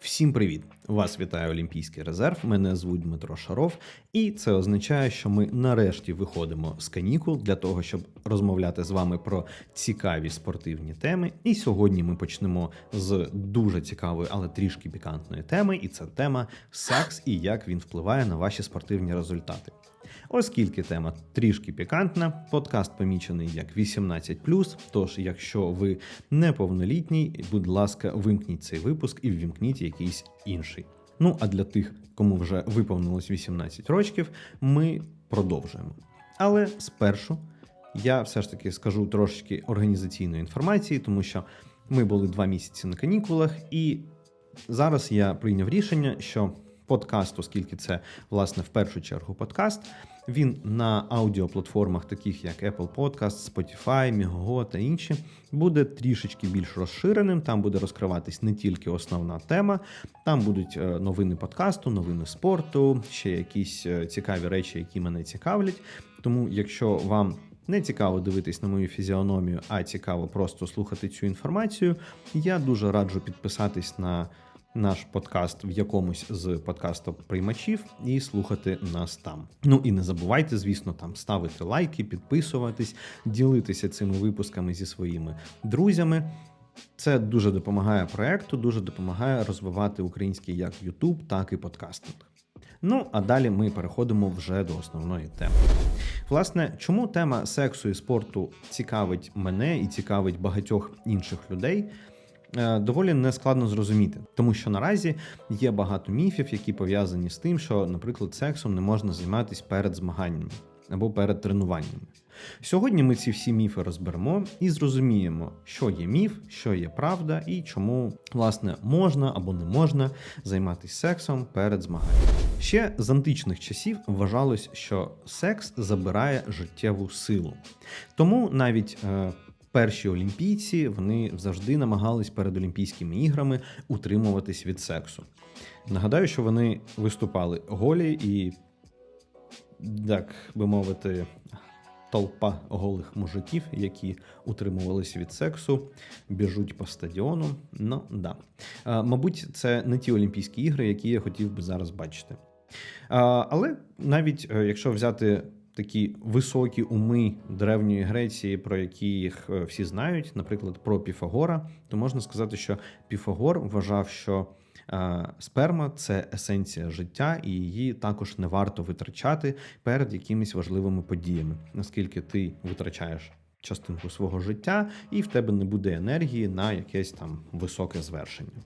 Всім привіт! Вас вітає Олімпійський резерв. Мене звуть Дмитро Шаров, і це означає, що ми нарешті виходимо з канікул для того, щоб розмовляти з вами про цікаві спортивні теми. І сьогодні ми почнемо з дуже цікавої, але трішки пікантної теми. І це тема секс і як він впливає на ваші спортивні результати. Оскільки тема трішки пікантна, подкаст помічений як 18+, тож якщо ви неповнолітній, будь ласка, вимкніть цей випуск і ввімкніть якийсь інший. Ну а для тих, кому вже виповнилось 18 років, ми продовжуємо. Але спершу я все ж таки скажу трошечки організаційної інформації, тому що ми були два місяці на канікулах, і зараз я прийняв рішення, що подкаст, оскільки це власне в першу чергу подкаст. Він на аудіоплатформах, таких як Apple Podcast, Spotify, Migo та інші, буде трішечки більш розширеним. Там буде розкриватись не тільки основна тема, там будуть е, новини подкасту, новини спорту, ще якісь е, цікаві речі, які мене цікавлять. Тому, якщо вам не цікаво дивитись на мою фізіономію, а цікаво просто слухати цю інформацію, я дуже раджу підписатись на наш подкаст в якомусь з подкастоприймачів і слухати нас там. Ну і не забувайте, звісно, там ставити лайки, підписуватись, ділитися цими випусками зі своїми друзями. Це дуже допомагає проекту, дуже допомагає розвивати український як YouTube, так і подкастинг. Ну, а далі ми переходимо вже до основної теми. Власне, чому тема сексу і спорту цікавить мене і цікавить багатьох інших людей? Е, доволі нескладно зрозуміти, тому що наразі є багато міфів, які пов'язані з тим, що, наприклад, сексом не можна займатися перед змаганнями або перед тренуваннями. Сьогодні ми ці всі міфи розберемо і зрозуміємо, що є міф, що є правда, і чому власне можна або не можна займатися сексом перед змаганням. Ще з античних часів вважалось, що секс забирає життєву силу, тому навіть. Е, перші олімпійці вони завжди намагались перед Олімпійськими іграми утримуватись від сексу. Нагадаю, що вони виступали голі і, так би мовити, толпа голих мужиків, які утримувалися від сексу, біжуть по стадіону. Ну да. Мабуть, це не ті Олімпійські ігри, які я хотів би зараз бачити. Але навіть е, якщо взяти такі високі уми древньої Греції, про які їх е, всі знають, наприклад, про Піфагора, то можна сказати, що Піфагор вважав, що е, сперма це есенція життя, і її також не варто витрачати перед якимись важливими подіями, наскільки ти витрачаєш. Частинку свого життя, і в тебе не буде енергії на якесь там високе звершення.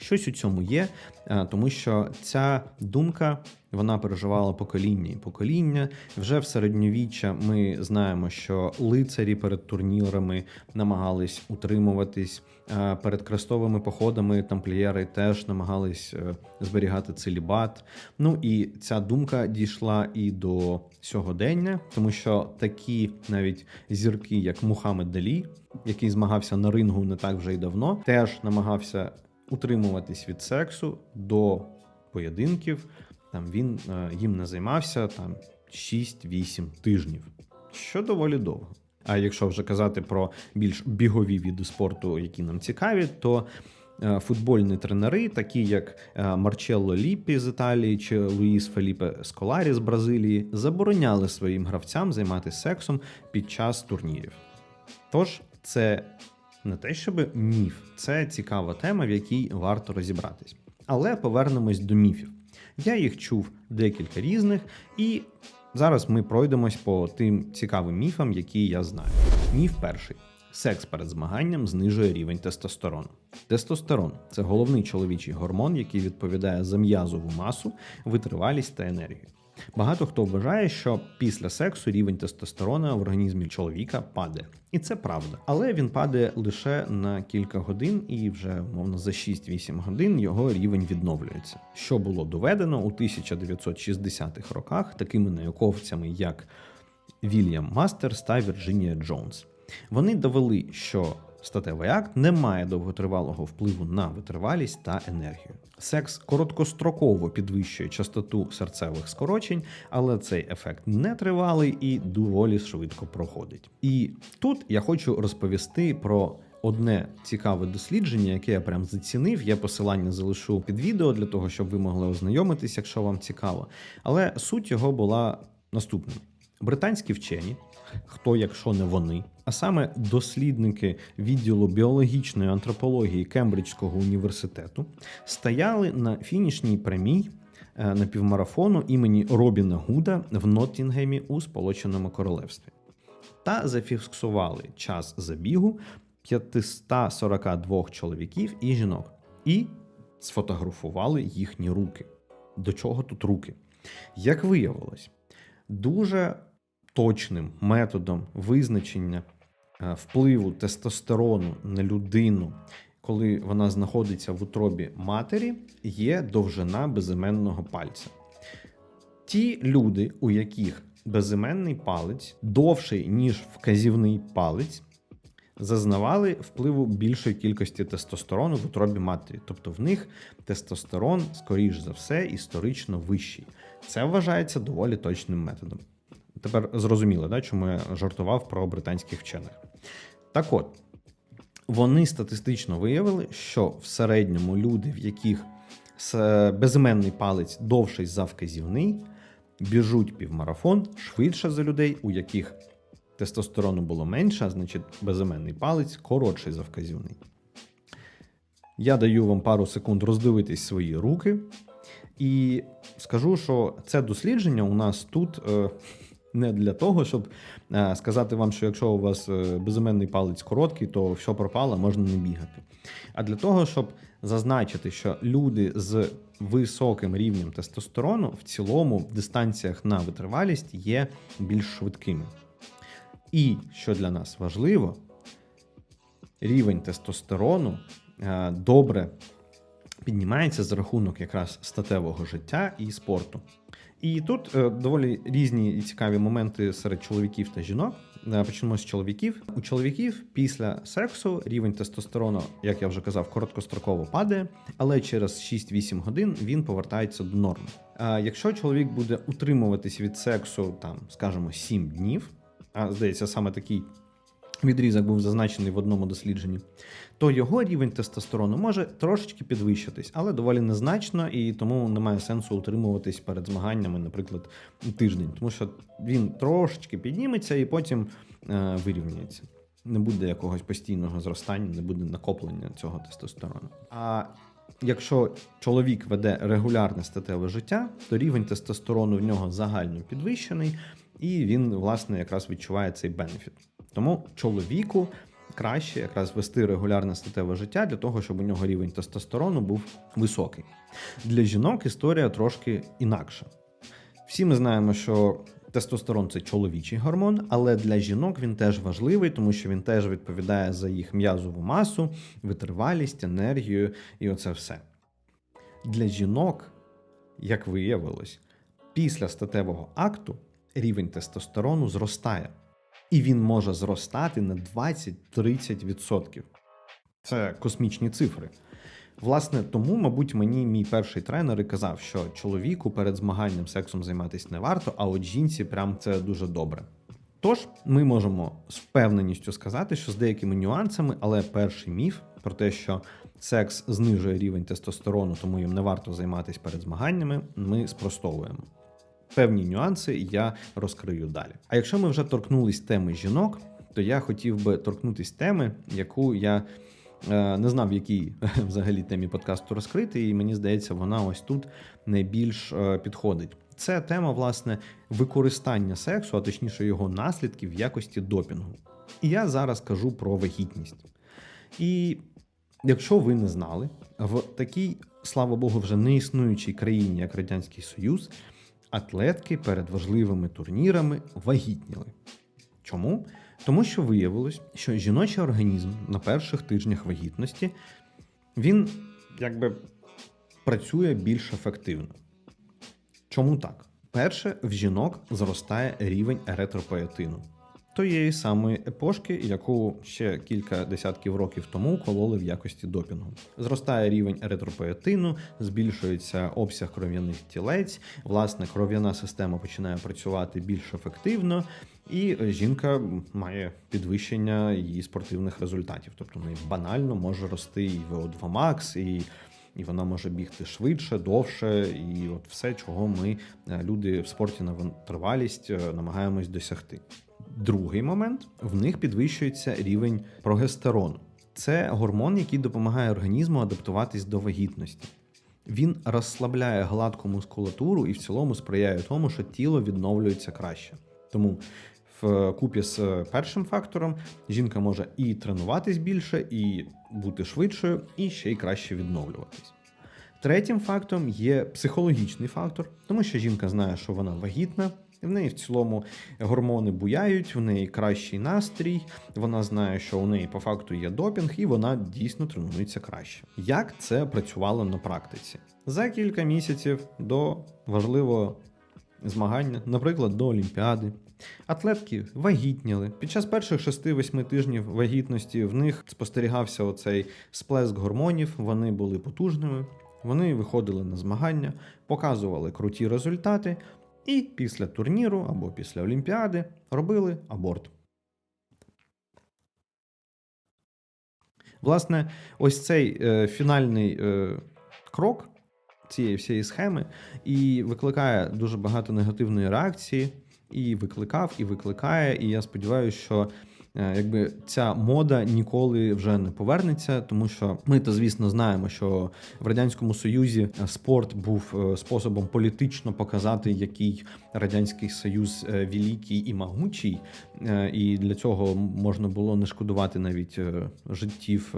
Щось у цьому є, е, тому що ця думка вона переживала покоління і покоління. Вже в середньовіччя ми знаємо, що лицарі перед турнірами намагались утримуватись. Е, перед крестовими походами тамплієри теж намагались е, зберігати целібат. Ну і ця думка дійшла і до сьогодення, тому що такі навіть зірки, як Мухаммед Далі, який змагався на рингу не так вже й давно, теж намагався утримуватись від сексу до поєдинків. Там він е, їм не займався там 6-8 тижнів, що доволі довго. А якщо вже казати про більш бігові види спорту, які нам цікаві, то е, футбольні тренери, такі як е, Марчелло Ліппі з Італії чи Луїс Феліпе Сколарі з Бразилії, забороняли своїм гравцям займатися сексом під час турнірів. Тож це не те, щоб міф, це цікава тема, в якій варто розібратись. Але повернемось до міфів. Я їх чув декілька різних, і зараз ми пройдемось по тим цікавим міфам, які я знаю. Міф перший. Секс перед змаганням знижує рівень тестостерону. Тестостерон це головний чоловічий гормон, який відповідає за м'язову масу, витривалість та енергію. Багато хто вважає, що після сексу рівень тестостерона в організмі чоловіка падає. І це правда. Але він падає лише на кілька годин, і вже умовно за 6-8 годин його рівень відновлюється. Що було доведено у 1960-х роках такими науковцями, як Вільям Мастерс та Вірджинія Джонс. Вони довели, що Статевий акт не має довготривалого впливу на витривалість та енергію. Секс короткостроково підвищує частоту серцевих скорочень, але цей ефект не тривалий і доволі швидко проходить. І тут я хочу розповісти про одне цікаве дослідження, яке я прям зацінив. Я посилання залишу під відео для того, щоб ви могли ознайомитись, якщо вам цікаво. Але суть його була наступною: британські вчені, хто, якщо не вони, а саме дослідники відділу біологічної антропології Кембриджського університету, стояли на фінішній прямій е, на півмарафону імені Робіна Гуда в Ноттінгемі у Сполученому Королевстві та зафіксували час забігу 542 чоловіків і жінок, і сфотографували їхні руки. До чого тут руки? Як виявилось, дуже точним методом визначення е, впливу тестостерону на людину, коли вона знаходиться в утробі матері, є довжина безіменного пальця. Ті люди, у яких безіменний палець довший, ніж вказівний палець, зазнавали впливу більшої кількості тестостерону в утробі матері. Тобто в них тестостерон, скоріш за все, історично вищий. Це вважається доволі точним методом. Тепер зрозуміло, да, чому я жартував про британських вчених. Так от, вони статистично виявили, що в середньому люди, в яких безіменний палець довший за вказівний, біжуть півмарафон швидше за людей, у яких тестостерону було менше, а значить безіменний палець коротший за вказівний. Я даю вам пару секунд роздивитись свої руки, і скажу, що це дослідження у нас тут е, не для того, щоб е, сказати вам, що якщо у вас е, безіменний палець короткий, то все пропало, можна не бігати. А для того, щоб зазначити, що люди з високим рівнем тестостерону в цілому в дистанціях на витривалість є більш швидкими. І що для нас важливо, рівень тестостерону е, добре піднімається за рахунок якраз статевого життя і спорту. І тут е, доволі різні і цікаві моменти серед чоловіків та жінок. Е, Почнемо з чоловіків. У чоловіків після сексу рівень тестостерону, як я вже казав, короткостроково падає, але через 6-8 годин він повертається до норми. А якщо чоловік буде утримуватись від сексу, там, скажімо, 7 днів, а здається, саме такий відрізок був зазначений в одному дослідженні, то його рівень тестостерону може трошечки підвищитись, але доволі незначно, і тому немає сенсу утримуватись перед змаганнями, наприклад, тиждень, тому що він трошечки підніметься і потім е, вирівняється. Не буде якогось постійного зростання, не буде накоплення цього тестостерону. А якщо чоловік веде регулярне статеве життя, то рівень тестостерону в нього загально підвищений, і він, власне, якраз відчуває цей бенефіт. Тому чоловіку краще якраз вести регулярне статеве життя для того, щоб у нього рівень тестостерону був високий. Для жінок історія трошки інакша. Всі ми знаємо, що тестостерон це чоловічий гормон, але для жінок він теж важливий, тому що він теж відповідає за їх м'язову масу, витривалість, енергію і оце все. Для жінок, як виявилось, після статевого акту рівень тестостерону зростає. І він може зростати на 20-30%. Це космічні цифри. Власне, тому, мабуть, мені мій перший тренер і казав, що чоловіку перед змаганням сексом займатися не варто, а от жінці прям це дуже добре. Тож, ми можемо з впевненістю сказати, що з деякими нюансами, але перший міф про те, що секс знижує рівень тестостерону, тому їм не варто займатися перед змаганнями, ми спростовуємо. Певні нюанси я розкрию далі. А якщо ми вже торкнулись теми жінок, то я хотів би торкнутись теми, яку я е, не знав, в якій взагалі темі подкасту розкрити, і мені здається, вона ось тут найбільш е, підходить. Це тема, власне, використання сексу, а точніше його наслідків в якості допінгу. І я зараз кажу про вагітність. І якщо ви не знали, в такій, слава Богу, вже не існуючій країні, як Радянський Союз, атлетки перед важливими турнірами вагітніли. Чому? Тому що виявилось, що жіночий організм на перших тижнях вагітності він якби працює більш ефективно. Чому так? Перше, в жінок зростає рівень еритропоетину. Тієї самої епошки, яку ще кілька десятків років тому кололи в якості допінгу. Зростає рівень еритропоетину, збільшується обсяг кров'яних тілець. Власне, кров'яна система починає працювати більш ефективно, і жінка має підвищення її спортивних результатів. Тобто в неї банально може рости і VO2 Max, і і вона може бігти швидше, довше, і от все, чого ми, е, люди в спорті на тривалість, е, намагаємось досягти. Другий момент в них підвищується рівень прогестерону. Це гормон, який допомагає організму адаптуватись до вагітності. Він розслабляє гладку мускулатуру і в цілому сприяє тому, що тіло відновлюється краще. Тому в купі з першим фактором жінка може і тренуватись більше, і бути швидшою, і ще й краще відновлюватись. Третім фактором є психологічний фактор, тому що жінка знає, що вона вагітна, в неї в цілому гормони буяють, в неї кращий настрій, вона знає, що у неї по факту є допінг, і вона дійсно тренується краще. Як це працювало на практиці? За кілька місяців до важливого змагання, наприклад, до Олімпіади. Атлетки вагітніли. Під час перших 6-8 тижнів вагітності в них спостерігався оцей сплеск гормонів, вони були потужними, вони виходили на змагання, показували круті результати, і після турніру або після Олімпіади робили аборт. Власне, ось цей е, фінальний е, крок цієї всієї схеми і викликає дуже багато негативної реакції, і викликав, і викликає. І я сподіваюся, що якби ця мода ніколи вже не повернеться, тому що ми то звісно знаємо, що в радянському союзі спорт був е, способом політично показати, який радянський союз е, великий і могучий, і для цього можна було не шкодувати навіть життів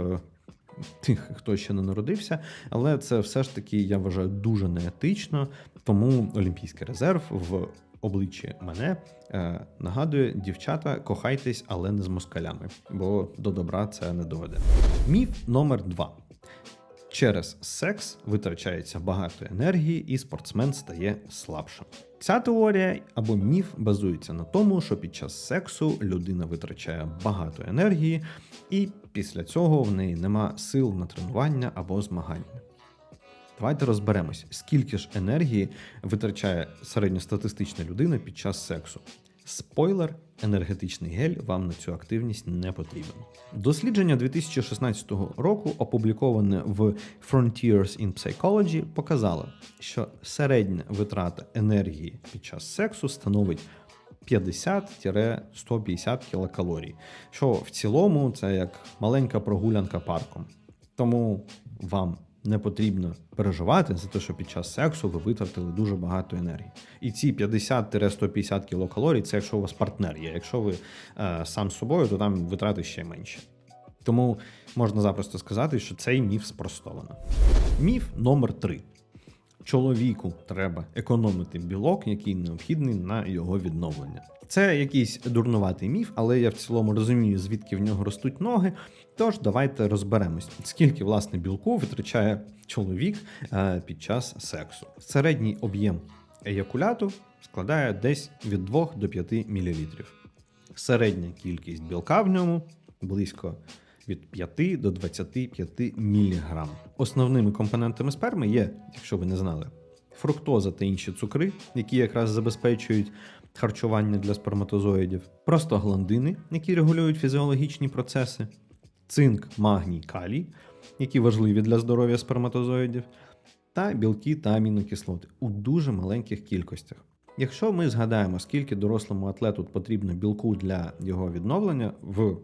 тих, хто ще не народився, але це все ж таки я вважаю дуже неетично. Тому Олімпійський резерв в обличчі мене е, нагадує: дівчата, кохайтесь, але не з москалями, бо до добра це не доведе. Міф номер два. Через секс витрачається багато енергії, і спортсмен стає слабшим. Ця теорія або міф базується на тому, що під час сексу людина витрачає багато енергії, і після цього в неї нема сил на тренування або змагання. Давайте розберемось, скільки ж енергії витрачає середньостатистична людина під час сексу. Спойлер, енергетичний гель вам на цю активність не потрібен. Дослідження 2016 року, опубліковане в Frontiers in Psychology, показало, що середня витрата енергії під час сексу становить 50-150 кілокалорій, що в цілому це як маленька прогулянка парком. Тому вам не потрібно переживати за те, що під час сексу ви витратили дуже багато енергії. І ці 50-150 кілокалорій це якщо у вас партнер є. Якщо ви е, сам з собою, то там витрати ще менше. Тому можна запросто сказати, що цей міф спростовано. Міф номер 3 Чоловіку треба економити білок, який необхідний на його відновлення. Це якийсь дурнуватий міф, але я в цілому розумію, звідки в нього ростуть ноги. Тож давайте розберемось, скільки власне білку витрачає чоловік е, під час сексу. Середній об'єм еякуляту складає десь від 2 до 5 мл. Середня кількість білка в ньому близько від 5 до 25 мг. Основними компонентами сперми є, якщо ви не знали, фруктоза та інші цукри, які якраз забезпечують харчування для сперматозоїдів, простагландини, які регулюють фізіологічні процеси, цинк, магній, калій, які важливі для здоров'я сперматозоїдів, та білки та амінокислоти у дуже маленьких кількостях. Якщо ми згадаємо, скільки дорослому атлету потрібно білку для його відновлення в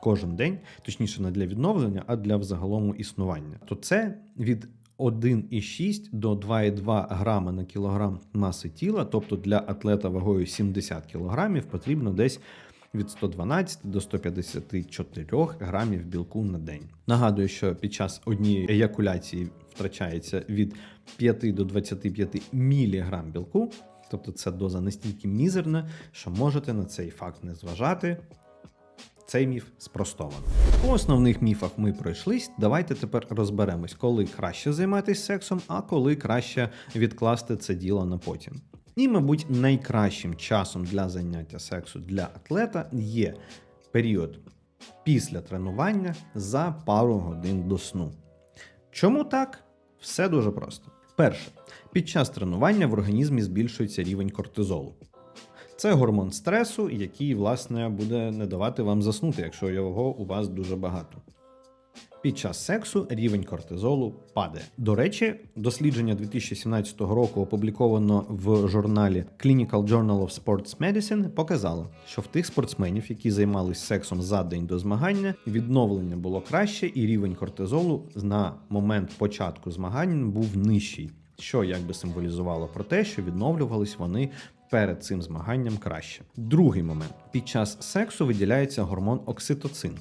кожен день, точніше не для відновлення, а для взагалому існування, то це від 1,6 до 2,2 грама на кілограм маси тіла, тобто для атлета вагою 70 кілограмів, потрібно десь від 112 до 154 грамів білку на день. Нагадую, що під час однієї еякуляції втрачається від 5 до 25 міліграм білку. Тобто це доза настільки мізерна, що можете на цей факт не зважати. Цей міф спростовано. По основних міфах ми пройшлись. Давайте тепер розберемось, коли краще займатися сексом, а коли краще відкласти це діло на потім. І, мабуть, найкращим часом для заняття сексу для атлета є період після тренування за пару годин до сну. Чому так? Все дуже просто. Перше, під час тренування в організмі збільшується рівень кортизолу. Це гормон стресу, який, власне, буде не давати вам заснути, якщо його у вас дуже багато. Під час сексу рівень кортизолу падає. До речі, дослідження 2017 року, опубліковано в журналі Clinical Journal of Sports Medicine, показало, що в тих спортсменів, які займалися сексом за день до змагання, відновлення було краще, і рівень кортизолу на момент початку змагань був нижчий, що якби символізувало про те, що відновлювались вони перед цим змаганням краще. Другий момент: під час сексу виділяється гормон окситоцин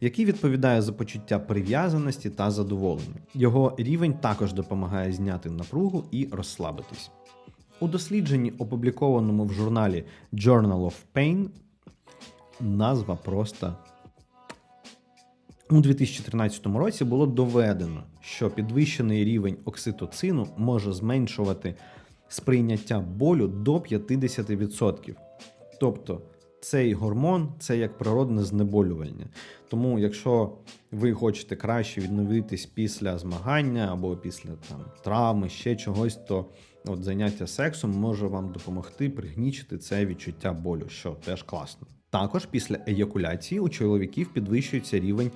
який відповідає за почуття прив'язаності та задоволення. Його рівень також допомагає зняти напругу і розслабитись. У дослідженні, опублікованому в журналі Journal of Pain, назва просто. У 2013 році було доведено, що підвищений рівень окситоцину може зменшувати сприйняття болю до 50%. Тобто цей гормон це як природне знеболювання. Тому, якщо ви хочете краще відновитись після змагання або після там травми, ще чогось, то от заняття сексом може вам допомогти пригнічити це відчуття болю, що теж класно. Також після еякуляції у чоловіків підвищується рівень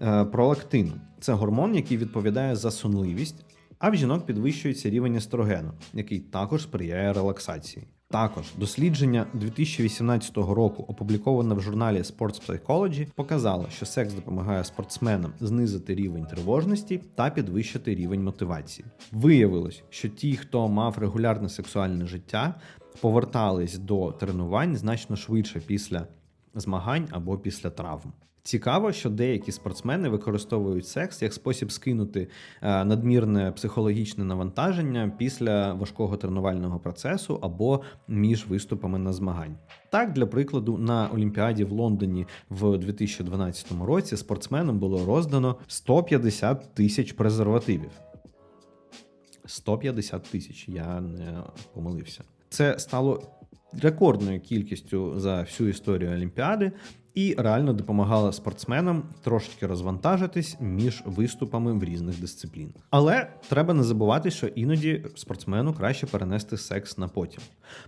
е, пролактину. Це гормон, який відповідає за сонливість, а в жінок підвищується рівень естрогену, який також сприяє релаксації. Також дослідження 2018 року, опубліковане в журналі Sports Psychology, показало, що секс допомагає спортсменам знизити рівень тривожності та підвищити рівень мотивації. Виявилось, що ті, хто мав регулярне сексуальне життя, повертались до тренувань значно швидше після змагань або після травм. Цікаво, що деякі спортсмени використовують секс як спосіб скинути е, надмірне психологічне навантаження після важкого тренувального процесу або між виступами на змагань. Так, для прикладу, на Олімпіаді в Лондоні в 2012 році спортсменам було роздано 150 тисяч презервативів. 150 тисяч, я не помилився. Це стало рекордною кількістю за всю історію Олімпіади і реально допомагала спортсменам трошечки розвантажитись між виступами в різних дисциплінах. Але треба не забувати, що іноді спортсмену краще перенести секс на потім.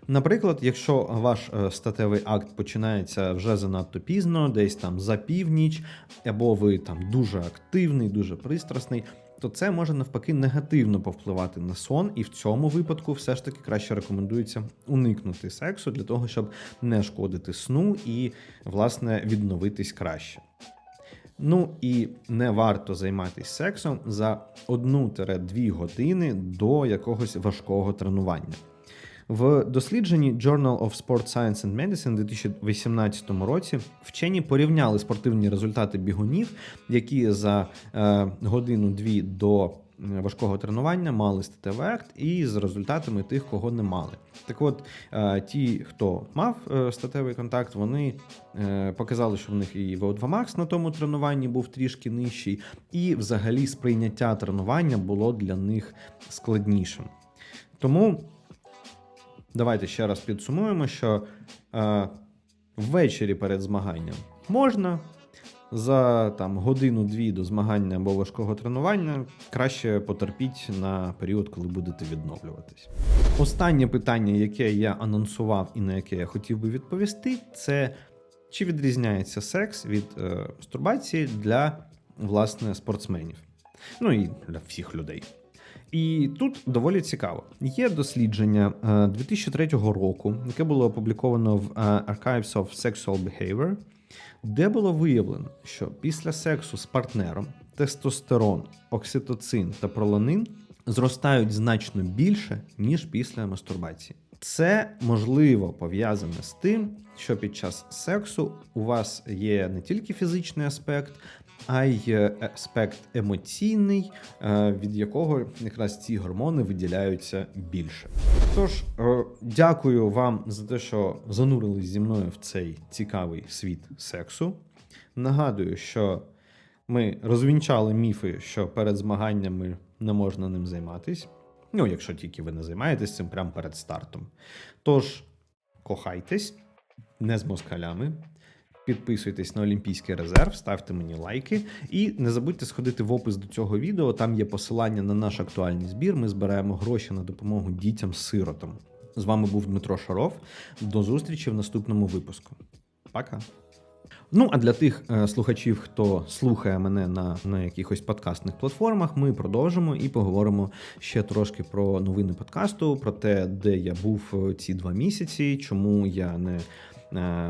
Наприклад, якщо ваш е, статевий акт починається вже занадто пізно, десь там за північ, або ви там дуже активний, дуже пристрасний то це може навпаки негативно повпливати на сон, і в цьому випадку все ж таки краще рекомендується уникнути сексу для того, щоб не шкодити сну і, власне, відновитись краще. Ну і не варто займатися сексом за 1-2 години до якогось важкого тренування. В дослідженні Journal of Sport Science and Medicine у 2018 році вчені порівняли спортивні результати бігунів, які за е, годину-дві до важкого тренування мали статевий акт, і з результатами тих, кого не мали. Так от, е, ті, хто мав е, статевий контакт, вони е, показали, що в них і VO2 Max на тому тренуванні був трішки нижчий, і взагалі сприйняття тренування було для них складнішим. Тому. Давайте ще раз підсумуємо, що е, ввечері перед змаганням можна. За там годину-дві до змагання або важкого тренування краще потерпіть на період, коли будете відновлюватись. Останнє питання, яке я анонсував і на яке я хотів би відповісти, це чи відрізняється секс від е, мастурбації для власне спортсменів, ну і для всіх людей. І тут доволі цікаво. Є дослідження 2003 е, року, яке було опубліковано в е, Archives of Sexual Behavior, де було виявлено, що після сексу з партнером тестостерон, окситоцин та проланин зростають значно більше, ніж після мастурбації. Це можливо пов'язане з тим, що під час сексу у вас є не тільки фізичний аспект, а й аспект емоційний, е, від якого якраз ці гормони виділяються більше. Тож, е, дякую вам за те, що занурились зі мною в цей цікавий світ сексу. Нагадую, що ми розвінчали міфи, що перед змаганнями не можна ним займатись. Ну, якщо тільки ви не займаєтесь цим прямо перед стартом. Тож, кохайтесь, не з москалями. Підписуйтесь на Олімпійський резерв, ставте мені лайки. І не забудьте сходити в опис до цього відео. Там є посилання на наш актуальний збір. Ми збираємо гроші на допомогу дітям-сиротам. З вами був Дмитро Шаров. До зустрічі в наступному випуску. Пока. Ну, а для тих е, слухачів, хто слухає мене на, на якихось подкастних платформах, ми продовжимо і поговоримо ще трошки про новини подкасту, про те, де я був е, ці два місяці, чому я не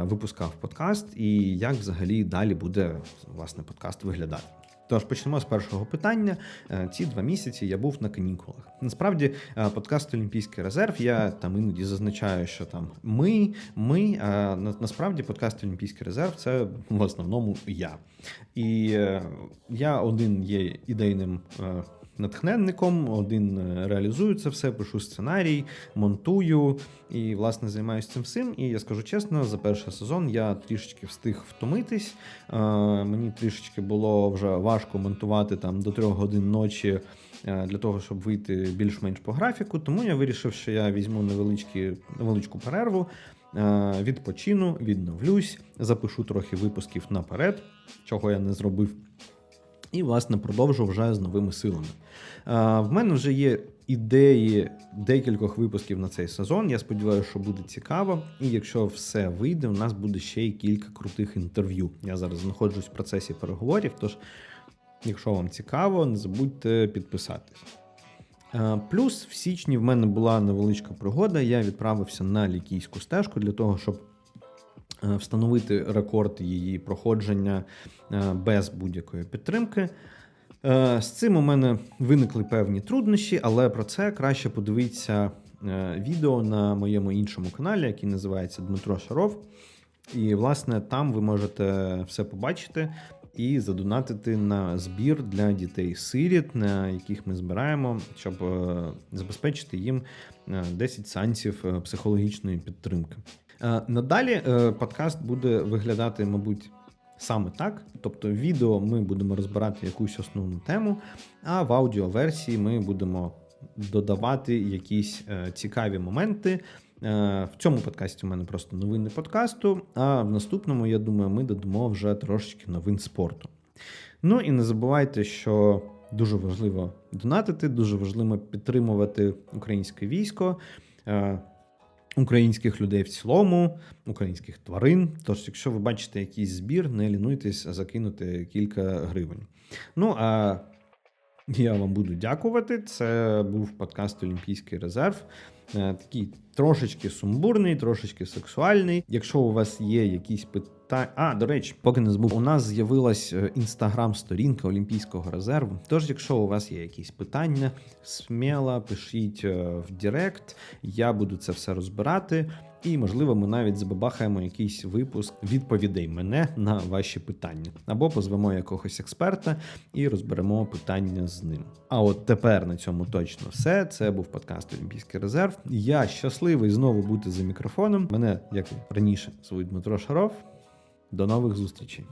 випускав подкаст, і як взагалі далі буде власне подкаст виглядати. Тож почнемо з першого питання. Е, Ці два місяці я був на канікулах. Насправді, е, подкаст Олімпійський резерв. Я там іноді зазначаю, що там ми, ми. А насправді подкаст Олімпійський резерв це в основному я. І е, я один є ідейним. Натхненником один е, реалізую це все, пишу сценарій, монтую і, власне, займаюся цим всім. І я скажу чесно, за перший сезон я трішечки встиг втомитись. Е, мені трішечки було вже важко монтувати там до трьох годин ночі е, для того, щоб вийти більш-менш по графіку. Тому я вирішив, що я візьму невеличку перерву, відпочину, відновлюсь, запишу трохи випусків наперед, чого я не зробив. І, власне, продовжу вже з новими силами. В мене вже є ідеї декількох випусків на цей сезон. Я сподіваюся, що буде цікаво. І якщо все вийде, у нас буде ще й кілька крутих інтерв'ю. Я зараз знаходжусь в процесі переговорів. Тож, якщо вам цікаво, не забудьте підписатись. Плюс в січні в мене була невеличка пригода. Я відправився на лікійську стежку для того, щоб встановити рекорд її проходження е, без будь-якої підтримки. Е, З цим у мене виникли певні труднощі, але про це краще подивитися е, відео на моєму іншому каналі, який називається Дмитро Шаров. І, власне, там ви можете все побачити і задонатити на збір для дітей-сиріт, на яких ми збираємо, щоб е, забезпечити їм е, 10 сеансів е, психологічної підтримки. Е, Надалі е, подкаст буде виглядати, мабуть, саме так. Тобто, в відео ми будемо розбирати якусь основну тему, а в аудіоверсії ми будемо додавати якісь е, цікаві моменти. В цьому подкасті у мене просто новини подкасту, а в наступному, я думаю, ми додамо вже трошечки новин спорту. Ну і не забувайте, що дуже важливо донатити, дуже важливо підтримувати українське військо, українських людей в цілому, українських тварин. Тож, якщо ви бачите якийсь збір, не лінуйтесь закинути кілька гривень. Ну а я вам буду дякувати. Це був подкаст Олімпійський резерв. Е, Такий трошечки сумбурний, трошечки сексуальний. Якщо у вас є якісь питання. А, до речі, поки не забув, у нас з'явилась інстаграм-сторінка Олімпійського резерву. Тож, якщо у вас є якісь питання, сміло пишіть е, в Директ, я буду це все розбирати. І, можливо, ми навіть забабахаємо якийсь випуск відповідей мене на ваші питання. Або позвемо якогось експерта і розберемо питання з ним. А от тепер на цьому точно все. Це був подкаст Олімпійський резерв. Я щасливий знову бути за мікрофоном. Мене, як раніше, звуть Дмитро Шаров. До нових зустрічей.